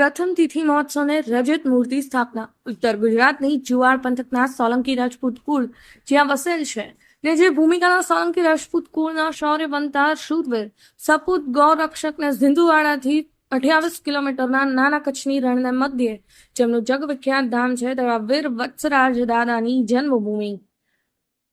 પ્રથમ તિથિ મહોત્સવને રજત મૂર્તિ સ્થાપના. ઉત્તર ગુજરાતની જુવાર પંથકના સોલંકી રાજપૂત કુળ જ્યાં વસેલ છે ને જે ભૂમિકાના સોલંકી રાજપૂત કુળના શૌર્યવંતા શૂરવીર સપૂત ગૌરક્ષકને ઝિંદુવાડાથી અઠ્યાવીસ કિલોમીટરના નાના કચ્છની રણને મધ્યે જેમનું જગવિખ્યાત ધામ છે તેવા વીર વત્સરાજ દાદાની જન્મભૂમિ.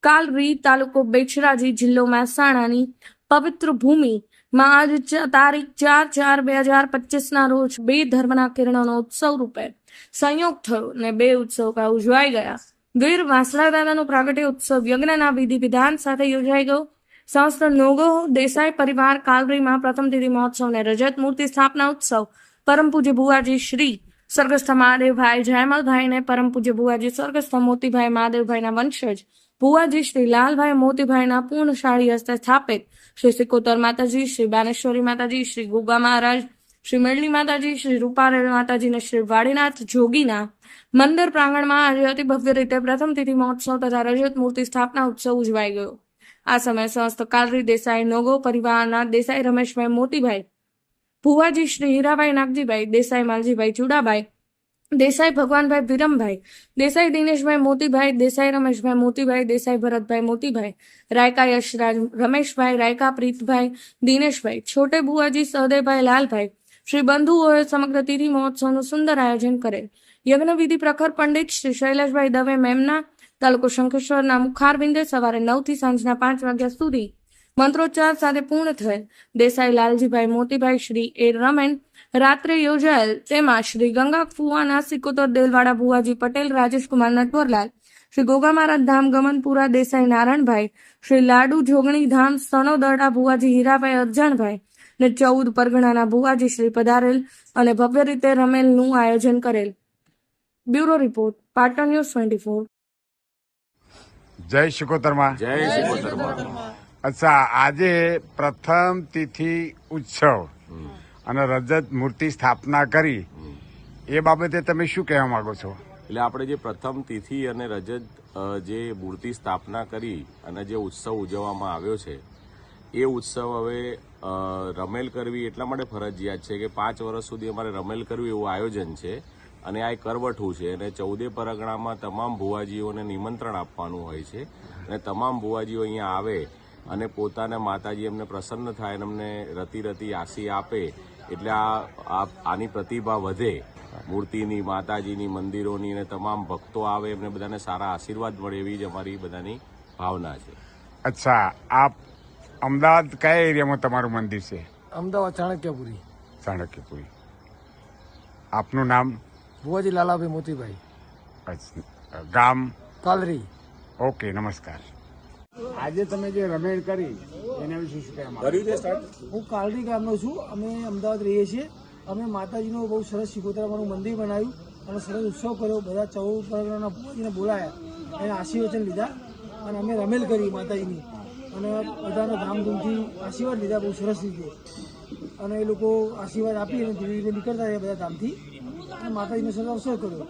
કાલરી તાલુકો બેચરાજી જિલ્લો મહેસાણાની પવિત્ર ભૂમિ. માં આજ તારીખ ચાર ચાર, બે હજાર પચીસના રોજ બે ધર્મના કિરણોનો ઉત્સવ રૂપે સંયોગ થયો ને બે ઉત્સવ કા ઉજવાઈ ગયા. વીર વાસણા દાદાનો પ્રાગટ્ય ઉત્સવ યજ્ઞના વિધિ વિધાન સાથે યોજાઈ ગયો. સંસ્થ નોગો, દેસાઈ પરિવાર કાલરીમાં પ્રથમ તિથિ મહોત્સવને રજત મૂર્તિ સ્થાપના ઉત્સવ. પરમ પૂજ્ય ભુવાજી શ્રી સ્વર્ગસ્થ મહાદેવભાઈ જયમલભાઈ ને પરમ પૂજ્ય ભુવાજી સ્વર્ગસ્થ મોતીભાઈ મહાદેવભાઈના વંશજ ભુવાજી શ્રી લાલભાઈ મોતીભાઈના પૂર્ણશાળી હસ્તે સ્થાપિત. શ્રી સિકોતર માતાજી, શ્રી બાનેશ્વરી માતાજી, શ્રી ગુગા મહારાજ, શ્રી મેળલી માતાજી, શ્રી રૂપારેલ માતાજી અને શ્રી વાડીનાથ જોગીના મંદિર પ્રાંગણમાં આજે અતિ ભવ્ય રીતે પ્રથમ તિથિ મહોત્સવ તથા રજત મૂર્તિ સ્થાપના ઉત્સવ ઉજવાઈ ગયો. આ સમયે સંસ્થ કાલરી દેસાઈ નોગો પરિવારના દેસાઈ રમેશભાઈ મોતીભાઈ, ભુવાજી શ્રી હીરાભાઈ નાગજીભાઈ, દેસાઈ માલજીભાઈ ચુડાભાઈ દેસાઈ ભગવાનભાઈ વિરમભાઈ દેસાઈ દિનેશભાઈ મોતીભાઈ, દેસાઈ રમેશભાઈ મોતીભાઈ, દેસાઈ ભરતભાઈ મોતીભાઈ, રાયકા યશરાજ રમેશભાઈ, રાયકા પ્રીતભાઈ, દિનેશભાઈ, છોટે બુઆજી સહદેવભાઈ લાલભાઈ, શ્રી બંધુઓએ સમગ્ર તિથિ મહોત્સવનું સુંદર આયોજન કરેલ. યજ્ઞવિધિ પ્રખર પંડિત શ્રી શૈલેષભાઈ દવે મેમના, તાલુકો શંખેશ્વરના મુખારબિંદે સવારે નવથી સાંજના પાંચ વાગ્યા સુધી મંત્રોચ્ચાર સાથે પૂર્ણ થયેલ દેસાઈ લાલજીભાઈ મોતીભાઈ શ્રી એ રમેન રાત્રે યોજાયેલ તેમાં શ્રી ગંગા ફુવાના સિકોતર દેલવાડા ભુવાજી પટેલ રાજેશકુમાર નટવરલાલ શ્રી ગોગા મહારાજ ધામ ગમનપુરા દેસાઈ નારાયણભાઈ શ્રી લાડુ જોગણી ધામ સણોદરડા ભુવાજી હીરાભાઈ અરજાણભાઈ ને ચૌદ પરગણાના ભુવાજી શ્રી પધારેલ અને ભવ્ય રીતે રમેલનું આયોજન કરેલ. Bureau report Patan news twenty four. જય શિકોતરમાં. જય શિકોતરમાં. અચ્છા આજે પ્રથમ તિથિ ઉત્સવ અને રજત મૂર્તિ સ્થાપના કરી. એ બાબતે તમે શું કહેવા માંગો છો? એટલે આપણે જે પ્રથમ તિથિ અને રજત જે મૂર્તિ સ્થાપના કરી અને જે ઉત્સવ ઉજવવામાં આવ્યો છે એ ઉત્સવ હવે રમેલ કરવી એટલા માટે ફરજિયાત છે કે પાંચ વર્ષ સુધી અમારે રમેલ કરવી એવું આયોજન છે અને આ એક કરવઠું છે અને ચૌદે પરગણામાં તમામ ભુવાજીઓને નિમંત્રણ આપવાનું હોય છે અને તમામ ભુવાજીઓ અહીંયા આવે અને પોતાના માતાજી એમને પ્રસન્ન થાય અને અમને રતી રતી આશી આપે એટલે આ આ- આની પ્રતિભા વધે. મૂર્તિની માતાજીની મંદિરોની અને તમામ ભક્તો આવે એમને બધાને સારા આશીર્વાદ મળે એવી જ અમારી બધાની ભાવના છે. અચ્છા આપ અમદાવાદ કયા એરિયામાં તમારું મંદિર છે? અમદાવાદ ચાણક્યપુરી. ચાણક્યપુરી. આપનું નામ? ભુવાજી લાલાભાઈ મોતીભાઈ. અચ્છા, ગામ? કાલરી. ઓકે નમસ્કાર. આજે તમે જે રમેણ કરી એના વિશે શું કહેવા હું કાલડી ગામનો છું. અમે અમદાવાદ રહીએ છીએ. અમે માતાજીનું બહુ સરસ શિકોતરામાનું મંદિર બનાવ્યું અને સરસ ઉત્સવ કર્યો. બધા ચૌદ પરગણાના ભુવાજીને બોલાયા એને આશીર્વચન લીધા અને અમે રમેલ કરી માતાજીની. અને બધાને ધામધૂમથી આશીર્વાદ લીધા બહુ સરસ રીતે. અને એ લોકો આશીર્વાદ આપી અને ધીરે ધીરે નીકળતા રહ્યા બધા ધામથી. અને માતાજીનો સરસ અવસર કર્યો.